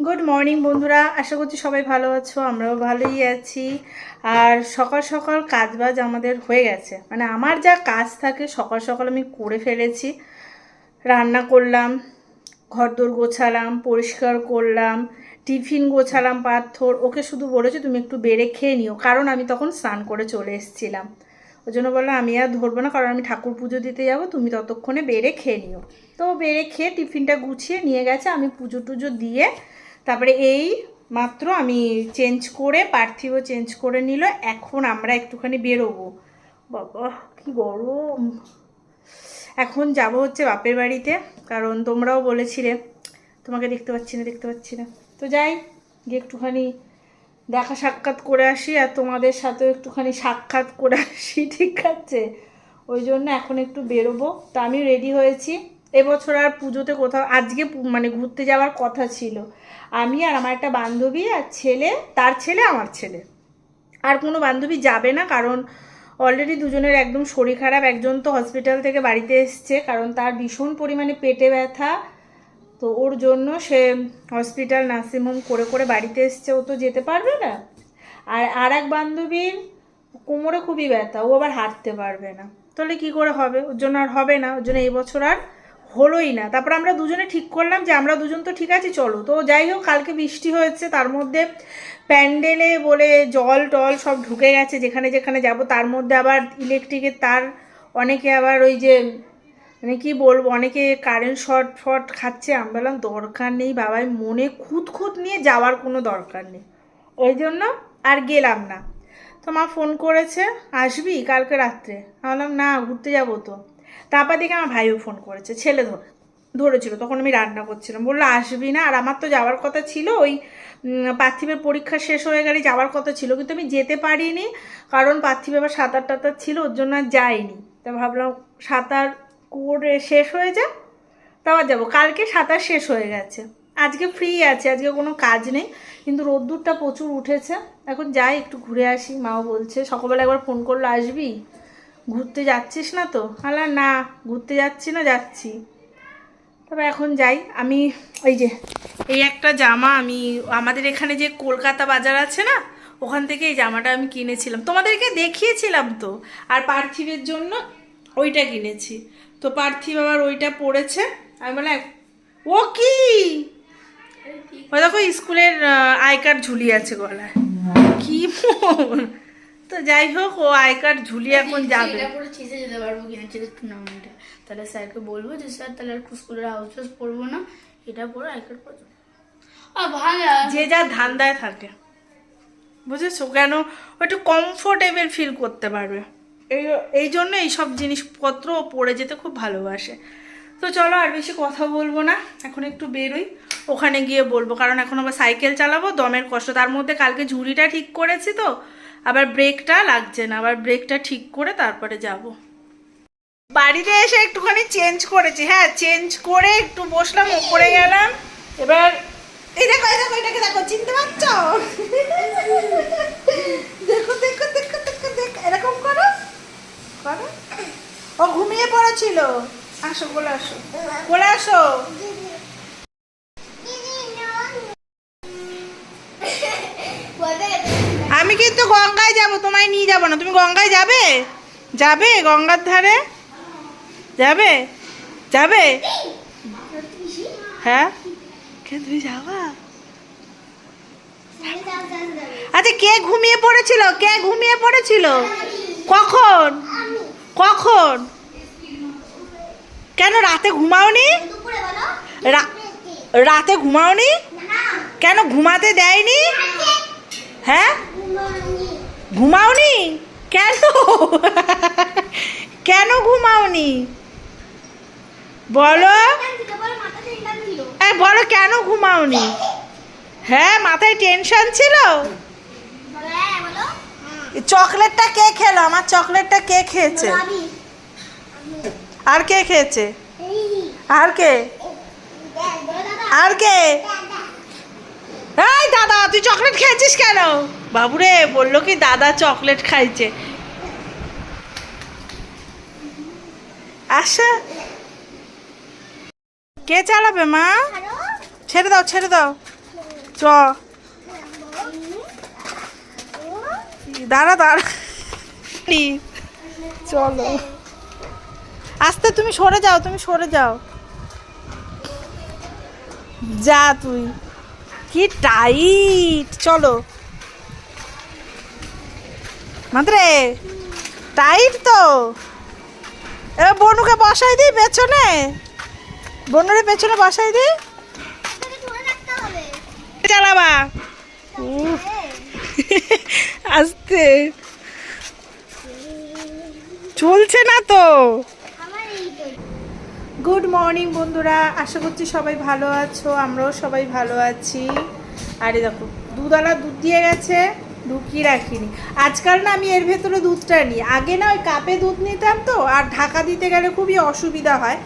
Good morning বন্ধুরা। আশা করছি সবাই ভালো আছো, আমরাও ভালোই আছি। আর সকাল সকাল কাজ বাজ আমাদের হয়ে গেছে। মানে আমার যা কাজ থাকে, সকাল সকাল আমি করে ফেলেছি। রান্না করলাম, ঘরদোর গোছালাম, পরিষ্কার করলাম, টিফিন গোছালাম, পাথর। ওকে শুধু বলেছে, তুমি একটু বেড়ে খেয়ে নিও। কারণ আমি তখন স্নান করে চলে এসেছিলাম। ওই জন্য বললাম আমি আর ধরবো না, কারণ আমি ঠাকুর পুজো দিতে যাব, তুমি ততক্ষণে বেড়ে খেয়ে নিও। তো বেড়ে খেয়ে টিফিনটা গুছিয়ে নিয়ে গেছে। আমি পুজো টুজো দিয়ে তারপরে এই মাত্র আমি চেঞ্জ করে পার্থিব চেঞ্জ করে নিল। এখন আমরা একটুখানি বেরোবো। বাবা, কি গরম। এখন যাব হচ্ছে বাপের বাড়িতে, কারণ তোমরাও বলেছিলে। তোমাকে দেখতে পাচ্ছি না, দেখতে পাচ্ছি না। তো যাই, গিয়ে একটুখানি দেখা সাক্ষাৎ করে আসি আর তোমাদের সাথেও একটুখানি সাক্ষাৎ করে আসি, ঠিক আছে? ওই জন্য এখন একটু বেরোবো। তা আমি রেডি হয়েছি। এবছর আর পুজোতে কোথাও, আজকে মানে ঘুরতে যাওয়ার কথা ছিল। আমি আর আমার একটা বান্ধবী আর ছেলে, তার ছেলে, আমার ছেলে। আর কোনো বান্ধবী যাবে না কারণ অলরেডি দুজনের একদম শরীর খারাপ। একজন তো হসপিটাল থেকে বাড়িতে এসছে কারণ তার ভীষণ পরিমাণে পেটে ব্যথা। তো ওর জন্য সে হসপিটাল নার্সিংহোম করে করে বাড়িতে এসছে। ও তো যেতে পারবে না। আর আর এক বান্ধবীর কোমরে খুবই ব্যথা। ও আবার হাঁটতে পারবে না। তাহলে কি করে হবে? ওর জন্য আর হবে না। ওর জন্য এই বছর আর হলোই না। তারপর আমরা দুজনে ঠিক করলাম যে আমরা দুজন তো ঠিক আছি, চলো। তো যাই হোক, কালকে বৃষ্টি হয়েছে, তার মধ্যে প্যান্ডেলে বলে জল টল সব ঢুকে গেছে, যেখানে যেখানে যাব। তার মধ্যে আবার ইলেকট্রিকের তার, অনেকে আবার ওই যে মানে কি বলব, অনেকে কারেন্ট শর্ট ফট খাচ্ছে। আমি বললাম, দরকার নেই বাবাই, মনে খুঁত খুঁত নিয়ে যাওয়ার কোনো দরকার নেই। ওই জন্য আর গেলাম না। তো মা ফোন করেছে, আসবি কালকে রাত্রে? আমি বললাম, না, ঘুরতে যাব তো। তারপর দেখে আমার ভাইও ফোন করেছে, ছেলে ধরে ধরেছিল। তখন আমি রান্না করছিলাম। বলল, আসবি না? আর আমার তো যাওয়ার কথা ছিল, ওই পার্থিবের পরীক্ষা শেষ হয়ে গেলে যাওয়ার কথা ছিল। কিন্তু আমি যেতে পারিনি, কারণ পার্থিব আবার সাঁতার টাতার ছিল, ওর জন্য আর যাইনি তা ভাবলাম সাঁতার করে শেষ হয়ে যাক? তারপর যাব। কালকে সাঁতার শেষ হয়ে গেছে। আজকে ফ্রি আছে, আজকে কোনো কাজ নেই। কিন্তু রোদ্দুরটা প্রচুর উঠেছে। এখন যাই, একটু ঘুরে আসি। মাও বলছে, সকালবেলা একবার ফোন করল, আসবি? ঘুরতে যাচ্ছিস না তো? আলা না, ঘুরতে যাচ্ছি না, যাচ্ছি। তবে এখন যাই। আমি ওই যে, এই একটা জামা আমি, আমাদের এখানে যে কলকাতা বাজার আছে না, ওখান থেকে এই জামাটা আমি কিনেছিলাম। তোমাদেরকে দেখিয়েছিলাম তো, আর পার্থিবের জন্য ওইটা কিনেছি। তো পার্থিব আবার ওইটা পড়েছে। আমি বললাম, ও কি? দেখো, স্কুলের আই কার্ড ঝুলিয়ে আছে গলায়। কি তো যাই হোক ও আই কার্ড ঝুলিয়ে এখন যাবে। এটা পরে চিজে যেতে পারব কিনা চিজের টুর্নামেন্টে তাহলে স্যারকে বলব যে স্যার তাহলে আর স্কুলের হাউস হাউস পড়ব না। এটা পরে আই কার্ড আর যে যা ধান্দায় থাকে। বুঝেছ? কেন একটু কমফোর্টেবল ফিল করতে পারবে। এই এই জন্য এইসব জিনিসপত্র পরে যেতে খুব ভালোবাসে। তো চলো আর বেশি কথা বলব না। এখন একটু বেরোই। ওখানে গিয়ে বলব। কারণ এখন আবার সাইকেল চালাবো দমের কষ্ট। তার মধ্যে কালকে ঝুড়িটা ঠিক করেছি তো। আবার ব্রেকটা লাগছে না আবার ব্রেকটা ঠিক করে তারপরে যাব। বাড়িতে এসে একটুখানি চেঞ্জ করেছি হ্যাঁ চেঞ্জ করে একটু বসলাম ওপরে গেলাম। এবার এই দেখো এই দেখো এটাকে দেখো চিনতে পারছ? দেখো দেখো দেখো দেখো দেখো এরকম করো করো। ও ঘুমিয়ে পড়েছিল। আসো বলে আসো বলে আসো। কিন্তু গঙ্গায় যাব, তোমায় নিয়ে যাব না। তুমি গঙ্গায় যাবে? যাবে গঙ্গার ধারে? যাবে? যাবে? হ্যাঁ? তুমি যাবা? আচ্ছা কে ঘুমিয়ে পড়েছিল? কে ঘুমিয়ে পড়েছিল? কখন? কখন? কেন রাতে ঘুমাওনি? রাতে ঘুমাওনি? কেন ঘুমাতে দেয়নি? হ্যাঁ? ঘুমাওনি? কেন? কেন ঘুমাওনি? বলো। বলো, কেন ঘুমাওনি? হ্যাঁ মাথায় টেনশন ছিল? চকলেটটা কে খেলো? আমার চকলেটটা কে খেয়েছে? আর কে খেয়েছে? আর কে? আর কে? তুই চকলেট খেয়েছিস কেন? বাবুরে, বলল কি দাদা চকলেট খাইছে। আচ্ছা কে চালাবে, মা? ছেড়ে দাও ছেড়ে দাও। চ। দাঁড়া দাঁড়া। চলো। আস্তে, তুমি সরে যাও, তুমি সরে যাও। যা তুই। কি টাইট চলো। মাত্রে টাইট তো। এবার বনুকে বসাই দিই পেছনে। বনুরে পেছনে বসাই দিই। চালাবা। আস্তে। চলছে না তো। গুড মর্নিং বন্ধুরা। আশা করছি সবাই ভালো আছো, আমরাও সবাই ভালো আছি। আরে দেখো, দুধওয়ালা দুধ দিয়ে গেছে, ঢুকিয়ে রাখিনি। আজকাল না আমি এর ভেতরে দুধটা নিই। আগে না ওই কাপে দুধ নিতাম তো, আর ঢাকা দিতে গেলে খুবই অসুবিধা হয়।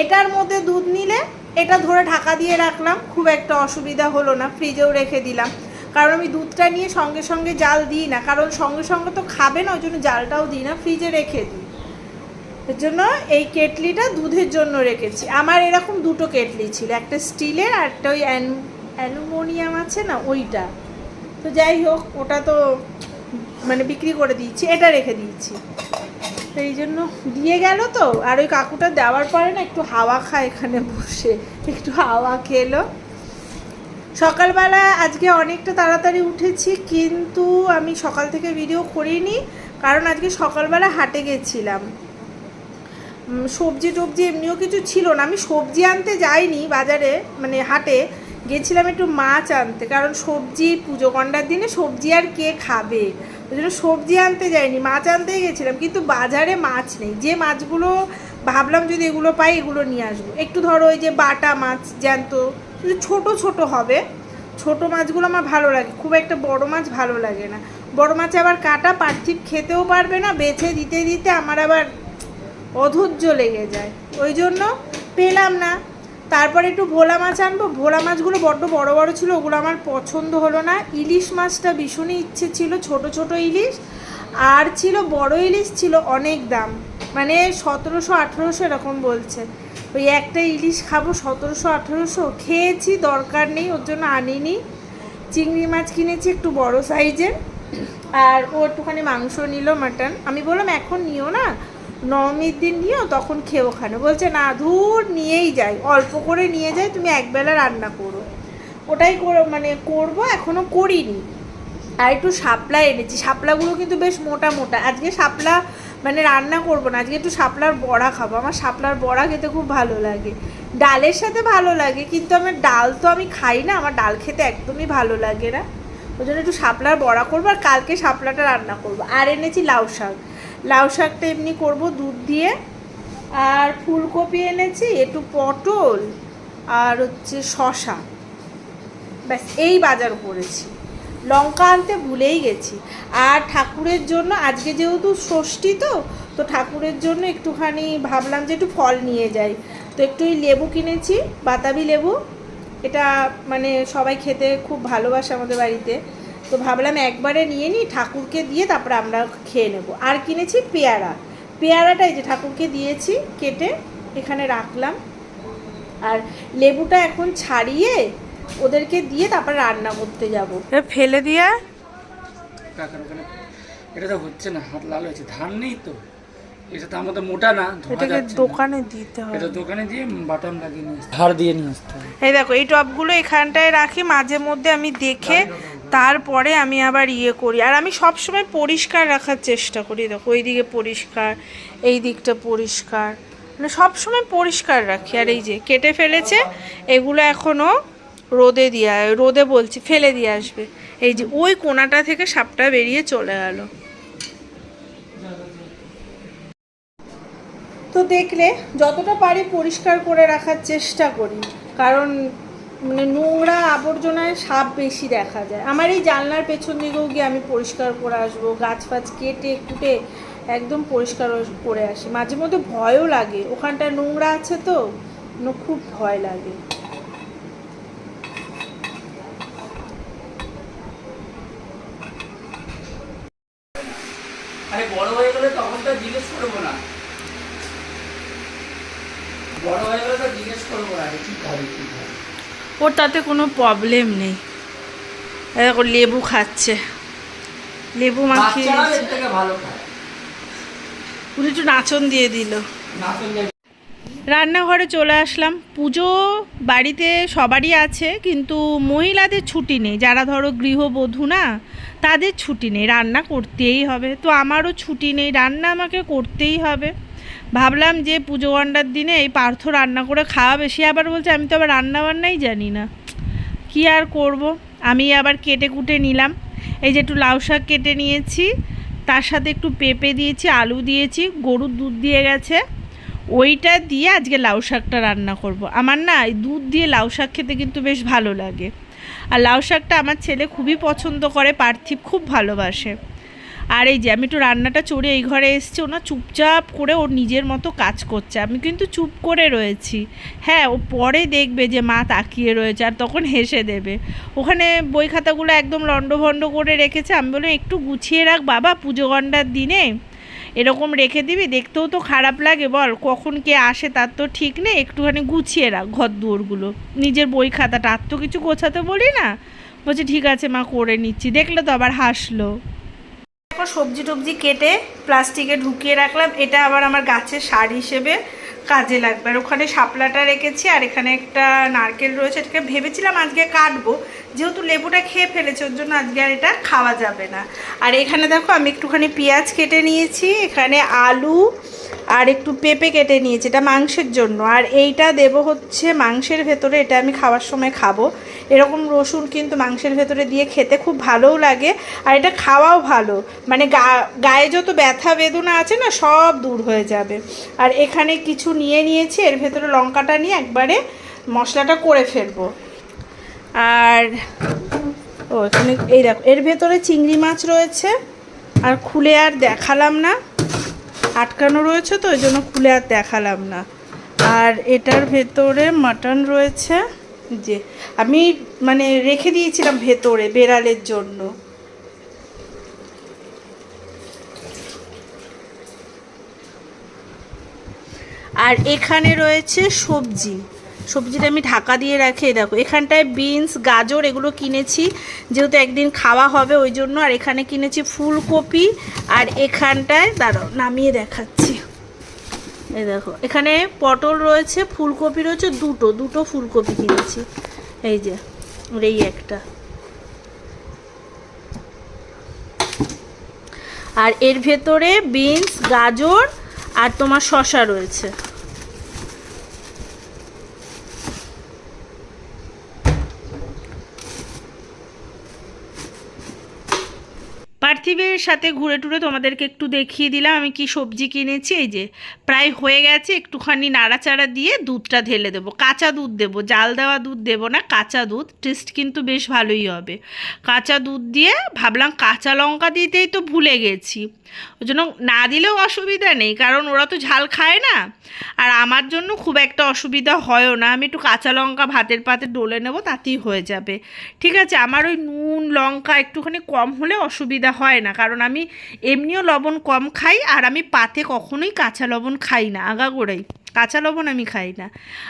এটার মধ্যে দুধ নিলে এটা ধরে ঢাকা দিয়ে রাখলাম, খুব একটা অসুবিধা হলো না, ফ্রিজেও রেখে দিলাম। কারণ আমি দুধটা নিয়ে সঙ্গে সঙ্গে জাল দিই না, কারণ সঙ্গে সঙ্গে তো খাবে না, ওই জন্য জালটাও দিই না, ফ্রিজে রেখে দিই। এর জন্য এই কেটলিটা দুধের জন্য রেখেছি। আমার এরকম দুটো কেটলি ছিল, একটা স্টিলের আর একটা ওই অ্যালুমিনিয়াম আছে না, ওইটা। তো যাই হোক, ওটা তো মানে বিক্রি করে দিয়েছি, এটা রেখে দিয়েছি। তো এই জন্য দিয়ে গেল তো। আর ওই কাকুটা দেওয়ার পরে না একটু হাওয়া খায় এখানে বসে, একটু হাওয়া খেলো। সকালবেলা আজকে অনেকটা তাড়াতাড়ি উঠেছি, কিন্তু আমি সকাল থেকে ভিডিও করিনি, কারণ আজকে সকালবেলা হাটে গেছিলাম। সবজি টবজি এমনিও কিছু ছিল না। আমি সবজি আনতে যাইনি বাজারে মানে হাটে। গেছিলাম একটু মাছ আনতে, কারণ সবজি, পুজো কন্ডার দিনে সবজি আর কে খাবে? ওই জন্য সবজি আনতে যাইনি, মাছ আনতেই গেছিলাম। কিন্তু বাজারে মাছ নেই। যে মাছগুলো ভাবলাম যদি এগুলো পাই, এগুলো নিয়ে আসব। একটু ধরো ওই যে বাটা মাছ জ্যান্ত ছোট ছোট হবে। ছোট মাছগুলো আমার ভালো লাগে। খুব একটা বড় মাছ ভালো লাগে না। বড় মাছ আবার কাটা, পার্থিব খেতেও পারবে না। বেছে দিতে দিতে আমার আবার অধৈর্য লেগে যায়। ওই জন্য পেলাম না। তারপরে একটু ভোলা মাছ আনব। ভোলা মাছগুলো বড্ড বড় বড় ছিল, ওগুলো আমার পছন্দ হলো না। ইলিশ মাছটা ভীষণই ইচ্ছে ছিল, ছোট ছোট ইলিশ। আর ছিল বড় ইলিশ ছিল অনেক দাম। মানে সতেরোশো, আঠেরোশো এরকম বলছে। ওই একটা ইলিশ খাব সতেরোশো, আঠেরোশো। খেয়েছি, দরকার নেই, ওর জন্য আনিনি। চিংড়ি মাছ কিনেছি একটু বড় সাইজের। আর ও একটুখানি মাংস নিল মাটন। আমি বললাম, এখন নিও না? নবমীর দিন নিও তখন খেয়ে ওখানে বলছে, না, ধূর, নিয়েই যাই। অল্প করে নিয়ে যাই, তুমি একবেলা রান্না করো। ওটাই করো মানে করব, এখনও করিনি। আর একটু শাপলা এনেছি। শাপলাগুলো কিন্তু বেশ মোটা মোটা। আজকে শাপলা মানে রান্না করব না। আজকে একটু শাপলার বড়া খাব। আমার শাপলার বড়া খেতে খুব ভালো লাগে। ডালের সাথে ভালো লাগে, কিন্তু আমার ডাল তো আমি খাই না। আমার ডাল খেতে একদমই ভালো লাগে না। ওই জন্য একটু শাপলার বড়া করব আর কালকে শাপলাটা রান্না করব। আর এনেছি লাউ শাক। লাউ শাকটা এমনি করব, দুধ দিয়ে। আর ফুলকপি এনেছি, একটু পটল আর হচ্ছে শশা ব্যাস, এই বাজার করেছি। লঙ্কা আনতে ভুলেই গেছি। আর ঠাকুরের জন্য, আজকে যেহেতু ষষ্ঠী তো তো ঠাকুরের জন্য একটুখানি ভাবলাম যে একটু ফল নিয়ে যাই। তো একটু ওই লেবু কিনেছি, বাতাবি লেবু। এটা মানে সবাই খেতে খুব ভালোবাসে আমাদের বাড়িতে। তো ভাবলাম একবারে নিয়ে নিই ঠাকুরকে দিয়ে তারপরে আমরা খেয়ে নেব। আর কিনেছি পেয়ারা। পেয়ারাটা এই যে ঠাকুরকে দিয়েছি কেটে এখানে রাখলাম। আর লেবুটা এখন ছাড়িয়ে ওদেরকে দিয়ে তারপর রান্না করতে যাব। ফেলে দিয়ে? এটা তো হচ্ছে না হাত লাল হয়েছে। ধান নেই তো এটা তো আমাদের মোটা না এটাকে দোকানে দিতে হবে এটা দোকানে দিয়ে বাটন লাগিয়ে নিয়ে ধার দিয়ে নিয়ে আসতে হবে এই দেখো এই টবগুলো এখানটায় রাখি মাঝে মধ্যে আমি দেখে তারপরে আমি আবার ইয়ে করি। আর আমি সব সময় পরিষ্কার রাখার চেষ্টা করি। দেখো, ওই দিকে পরিষ্কার, এই দিকটা পরিষ্কার। মানে সব সময় পরিষ্কার রাখি। আর এই যে কেটে ফেলেছে, এগুলো এখনও রোদে দিয়ে, রোদে বলছি, ফেলে দিয়ে আসবে। এই যে ওই কোনাটা থেকে সাপটা বেরিয়ে চলে গেল। তো দেখলে, যতটা পারি পরিষ্কার করে রাখার চেষ্টা করি। কারণ মানে নোংরা আবর্জনায় সাপ বেশি দেখা যায়। আমার এই জানলার পেছন দিকেও গিয়ে আমি পরিষ্কার করে আসব, গাছ ফাছ কেটে কুটে একদম পরিষ্কার করে আসি। মাঝে মধ্যে ভয়ও লাগে। ওখানটায় নোংরা আছে তো খুব ভয় লাগে। আরে বড় হয়ে গেলে তখন তো জিজ্ঞেস করব না। বড় হয়ে গেলে তো জিজ্ঞেস করব না যে কি খাবে কি খাবে ওর তাতে কোনো প্রবলেম নেই। দেখো লেবু খাচ্ছে। লেবু মাখিয়ে উনি একটু নাচন দিয়ে দিল। রান্নাঘরে চলে আসলাম। পুজো বাড়িতে সবারই আছে কিন্তু মহিলাদের ছুটি নেই। যারা ধরো গৃহবধূ না তাদের ছুটি নেই। রান্না করতেই হবে। তো আমারও ছুটি নেই। রান্না আমাকে করতেই হবে। ভাবলাম যে পুজো গন্ডার দিনে এই পার্থ রান্না করে খাওয়াবে, সে আবার বলছে, আমি তো আবার রান্না বান্নাই জানি না। কি আর করব? আমি আবার কেটে কুটে নিলাম। এই যে একটু লাউ শাক কেটে নিয়েছি, তার সাথে একটু পেঁপে দিয়েছি, আলু দিয়েছি, গরুর দুধ দিয়ে গেছে। ওইটা দিয়ে আজকে লাউ শাকটা রান্না করব। আমার না দুধ দিয়ে লাউ শাক খেতে কিন্তু বেশ ভালো লাগে। আর লাউ শাকটা আমার ছেলে খুবই পছন্দ করে, পার্থিব খুব ভালোবাসে। আর এই যে আমি একটু রান্নাটা চড়ে এই ঘরে এসছে, ওনা চুপচাপ করে ওর নিজের মতো কাজ করছে। আমি কিন্তু চুপ করে রয়েছি। হ্যাঁ ও পরে দেখবে যে মা তাকিয়ে রয়েছে আর তখন হেসে দেবে। ওখানে বই খাতাগুলো একদম লণ্ডভণ্ড করে রেখেছে। আমি বললাম, একটু গুছিয়ে রাখ বাবা, পুজো গন্ডার দিনে। এরকম রেখে দিবি, দেখতেও তো খারাপ লাগে, বল। কখন কে আসে তার তো ঠিক নেই। একটুখানি গুছিয়ে রাখ ঘর দুয়ারগুলো। নিজের বই খাতাটা। আর তো কিছু গোছাতে বলি না? বলছে, ঠিক আছে মা, করে নিচ্ছি। দেখলে তো আবার হাসলো। সবজি টবজি কেটে প্লাস্টিকে ঢুকিয়ে রাখলাম। এটা আবার আমার গাছের সার হিসেবে কাজে লাগবে। আর ওখানে শাপলাটা রেখেছি, আর এখানে একটা নারকেল রয়েছে, এটাকে ভেবেছিলাম আজকে কাটবো। যেহেতু লেবুটা খেয়ে ফেলেছে, ওর জন্য আজকে আর এটা খাওয়া যাবে না। আর এখানে দেখো, আমি একটুখানি পেঁয়াজ কেটে নিয়েছি, এখানে আলু আর একটু পেঁপে কেটে নিয়েছি, এটা মাংসের জন্য। আর এইটা দেব হচ্ছে মাংসের ভেতরে, এটা আমি খাওয়ার সময় খাব। এরকম রসুন কিন্তু মাংসের ভেতরে দিয়ে খেতে খুব ভালোও লাগে, আর এটা খাওয়াও ভালো। মানে গা- গায়ে যত ব্যথা বেদনা আছে না, সব দূর হয়ে যাবে। আর এখানে কিছু নিয়ে নিয়েছি, এর ভেতরে লঙ্কাটা নিয়ে একবারে মশলাটা করে ফেলব। আর, ও এখানে, এই দেখো, এর ভেতরে চিংড়ি মাছ রয়েছে, আর খুলে আর দেখালাম না। আটকানো রয়েছে তো ওই জন্য খুলে আর দেখালাম না। আর এটার ভেতরে মাটন রয়েছে, যে আমি মানে রেখে দিয়েছিলাম ভেতরে বেড়ালের জন্য। আর এখানে রয়েছে সবজি। সবজিটা আমি ঢাকা দিয়ে রাখি দেখো। এখানটায় বিনস গাজর এগুলো কিনেছি, যেহেতু একদিন খাওয়া হবে ওই জন্য। আর এখানে কিনেছি ফুলকপি, আর এখানটায়, দাঁড়াও, নামিয়ে দেখাচ্ছি। এই দেখো, এখানে পটল রয়েছে, ফুলকপি রয়েছে, দুটো দুটো ফুলকপি কিনেছি। এই যে এই একটা। আর এর ভেতরে বিনস গাজর, আর তোমার শশা রয়েছে পার্থিবের সাথে ঘুরে টুরে তোমাদেরকে একটু দেখিয়ে দিলাম। আমি কি সবজি কিনেছি? এই যে প্রায় হয়ে গেছে। একটুখানি নাড়াচাড়া দিয়ে দুধটা ঢেলে দেবো। কাঁচা দুধ দেবো। জাল দেওয়া দুধ দেবো না, কাঁচা দুধ। টেস্ট কিন্তু বেশ ভালোই হবে। কাঁচা দুধ দিয়ে ভাবলাম কাঁচা লঙ্কা দিতেই তো ভুলে গেছি। ওই জন্য না দিলেও অসুবিধা নেই, কারণ ওরা তো ঝাল খায় না। আর আমার জন্য খুব একটা অসুবিধা হয়ও না। আমি একটু কাঁচা লঙ্কা ভাতের পাতে ডলে নেব, তাতেই হয়ে যাবে। ঠিক আছে, আমার ওই নুন, লঙ্কা একটুখানি কম হলে অসুবিধা হয় না। কারণ আমি এমনিও লবণ কম খাই আর আমি পাতে কখনোই কাঁচা লবণ খাই না আগাগোড়াই কাঁচা লবণ আমি খাই না।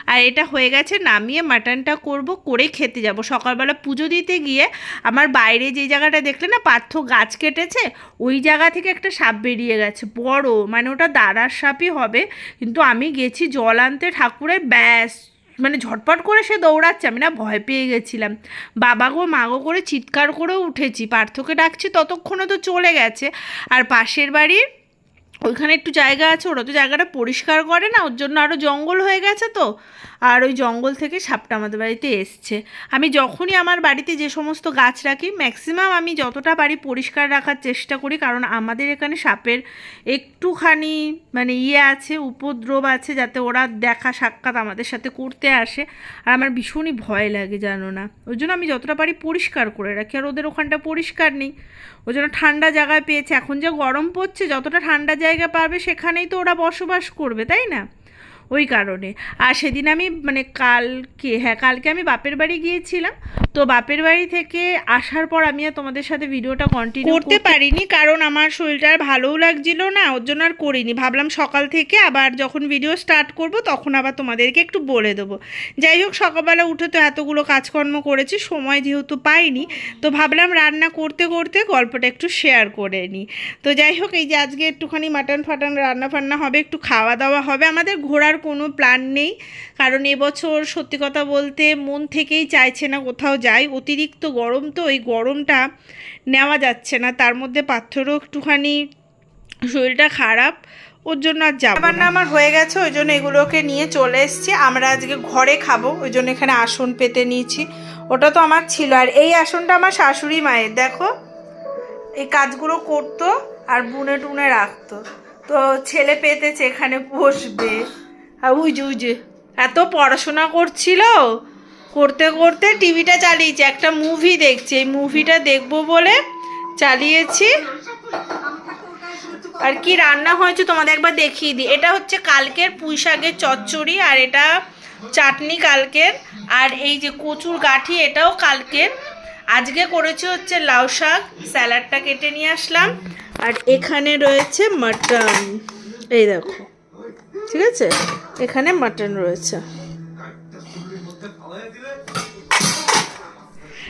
আর এটা হয়ে গেছে নামিয়ে মাটনটা করব, করে খেতে যাব। সকালবেলা পুজো দিতে গিয়ে আমার বাইরে যে জায়গাটা দেখলে না পার্থ গাছ কেটেছে, ওই জায়গা থেকে একটা সাপ বেরিয়ে গেছে। বড় মানে ওটা দাঁড়ার সাপই হবে। কিন্তু আমি গেছি জল আনতে ঠাকুরের, ব্যাস। মানে ঝটপট করে সে দৌড়াচ্ছে, আমি না ভয় পেয়ে গেছিলাম। বাবা গো, মা গো করে চিৎকার করেও উঠেছি, পার্থকে ডাকছি, ততক্ষণে তো চলে গেছে। আর পাশের বাড়ির ওইখানে একটু জায়গা আছে, ওরা তো জায়গাটা পরিষ্কার করে না, ওর জন্য আরও জঙ্গল হয়ে গেছে তো। আর ওই জঙ্গল থেকে সাপটা আমাদের বাড়িতে এসছে। আমি যখনই আমার বাড়িতে যে সমস্ত গাছ রাখি ম্যাক্সিমাম আমি যতটা পারি পরিষ্কার রাখার চেষ্টা করি, কারণ আমাদের এখানে সাপের একটুখানি মানে ইয়ে আছে, উপদ্রব আছে, যাতে ওরা দেখা সাক্ষাৎ আমাদের সাথে করতে আসে। আর আমার ভীষণই ভয় লাগে, জানো না। ওই জন্য আমি যতটা পারি পরিষ্কার করে রাখি, আর ওদের ওখানটা পরিষ্কার নেই। ওই জন্য ঠান্ডা জায়গায় পেয়েছে। এখন যে গরম পড়ছে, যতটা ঠান্ডা জায়গা পাবে সেখানেই তো ওরা বসবাস করবে তাই না? ওই কারণে। আর সেদিন আমি মানে কালকে হ্যাঁ কালকে আমি বাপের বাড়ি গিয়েছিলাম। তো বাপের বাড়ি থেকে আসার পর আমি আর তোমাদের সাথে ভিডিওটা কন্টিনিউ করতে পারিনি কারণ আমার শরীরটা আর ভালোও লাগছিল না ওর জন্য আর করিনি। ভাবলাম সকাল থেকে আবার যখন ভিডিও স্টার্ট করব তখন আবার তোমাদেরকে একটু বলে দেবো। যাই হোক সকালবেলা উঠে তো এতগুলো কাজকর্ম করেছি সময় যেহেতু পাইনি তো ভাবলাম রান্না করতে করতে গল্পটা একটু শেয়ার করে নিই তো যাই হোক এই যে আজকে একটুখানি মাটন ফাটন রান্না ফান্না হবে একটু খাওয়া দাওয়া হবে আমাদের ঘোরার কোনো প্ল্যান নেই। কারণ এবছর সত্যি কথা বলতে মন থেকেই চাইছে না কোথাও যাই। অতিরিক্ত গরম তো এই গরমটা নেওয়া যাচ্ছে না। তার মধ্যে পাথরও একটুখানি শরীরটা খারাপ ওর জন্য আর যাব রান্না আমার হয়ে গেছে ওই জন্য এগুলোকে নিয়ে চলে এসেছি। আমরা আজকে ঘরে খাব ওই জন্য এখানে আসন পেতে নিয়েছি। ওটা তো আমার ছিল। আর এই আসনটা আমার শাশুড়ি মায়ের দেখো। এই কাজগুলো করতো আর বুনে টুনে রাখতো। তো ছেলে পেতেছে এখানে বসবে। আর উজে উজে। এত পড়াশোনা করছিল? করতে করতে টিভিটা চালিয়েছি, একটা মুভি দেখছে। এই মুভিটা দেখব বলে চালিয়েছি। আর কি রান্না হয়েছে তোমাদের একবার দেখিয়ে দিই। এটা হচ্ছে কালকের পুঁই শাকের চচ্চড়ি, আর এটা চাটনি কালকের। আর এই যে কচুর গাঠি, এটাও কালকের। আজকে করেছি হচ্ছে লাউ শাক, স্যালাডটা কেটে নিয়ে আসলাম। আর এখানে রয়েছে মাটন। এই দেখো, ঠিক আছে? এখানে মাটন রয়েছে।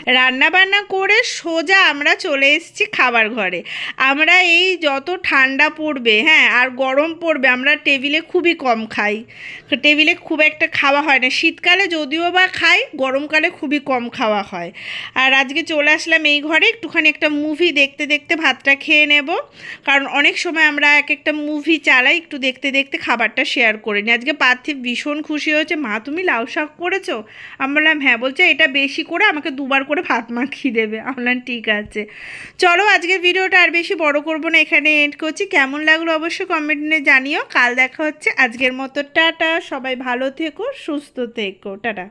রান্না বান্না করে সোজা আমরা চলে এসেছি খাবার ঘরে। আমরা এই যত ঠান্ডা পড়বে হ্যাঁ আর গরম পড়বে, আমরা টেবিলে খুবই কম খাই। টেবিলে খুব একটা খাওয়া হয় না। শীতকালে যদিও বা খাই, গরমকালে খুবই কম খাওয়া হয়। আর আজকে চলে আসলাম এই ঘরে, একটুখানি একটা মুভি দেখতে দেখতে ভাতটা খেয়ে নেব। কারণ অনেক সময় আমরা এক একটা মুভি চালাই, একটু দেখতে দেখতে খাবারটা শেয়ার করে নিই। আজকে পার্থিব ভীষণ খুশি হয়েছে, মা, তুমি লাউ শাক করেছ? আমি বললাম হ্যাঁ। বলছে, এটা বেশি করে আমাকে দুবার করে ভাত মাখিয়ে দেবে। আমি ঠিক আছে। চলো, আজকের ভিডিওটা আর বেশি বড় করব না, এখানে এন্ড করছি। কেমন লাগল অবশ্যই কমেন্টে জানিও। কাল দেখা হচ্ছে। আজকের মতো, টাটা। সবাই ভালো থেকো, সুস্থ থেকো। টাটা।